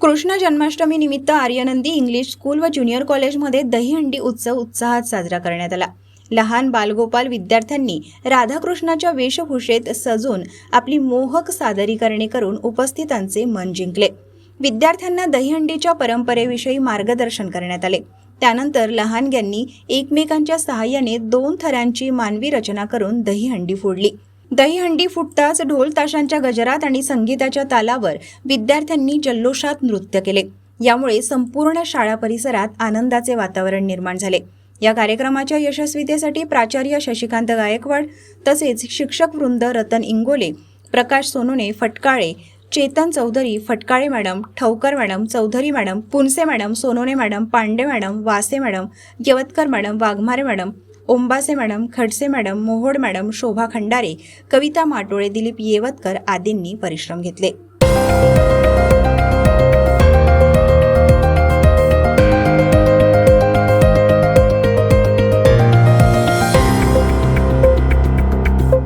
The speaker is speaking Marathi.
कृष्ण जन्माष्टमी निमित्त आर्यनंदी इंग्लिश स्कूल व ज्युनियर कॉलेजमध्ये दहीहंडी उत्सव उत्साहात साजरा करण्यात आला. लहान बालगोपाल विद्यार्थ्यांनी राधाकृष्णाच्या वेशभूषेत सजून आपली मोहक सादरीकरणे करून उपस्थितांचे मन जिंकले. विद्यार्थ्यांना दहीहंडीच्या परंपरेविषयी मार्गदर्शन करण्यात आले. त्यानंतर लहानग्यांनी एकमेकांच्या सहाय्याने दोन थरांची मानवी रचना करून दहीहंडी फोडली. दहीहंडी फुटताच ढोल ताशांच्या गजरात आणि संगीताच्या तालावर विद्यार्थ्यांनी जल्लोषात नृत्य केले. यामुळे संपूर्ण शाळा परिसरात आनंदाचे वातावरण निर्माण झाले. या कार्यक्रमाच्या यशस्वीतेसाठी प्राचार्य शशिकांत गायकवाड तसेच शिक्षक वृंद Ratan Ingole Prakash Sonone Phatkale Chetan Chaudhari Phatkale madam Thavkar madam Chaudhari madam Punse madam Sonone madam Pandey madam Vase madam Yavatkar madam Waghmare madam Ombase madam Khadse madam Mohod madam Shobha Khandare Kavita Matole Dilip Yevatkar आदींनी परिश्रम घेतले.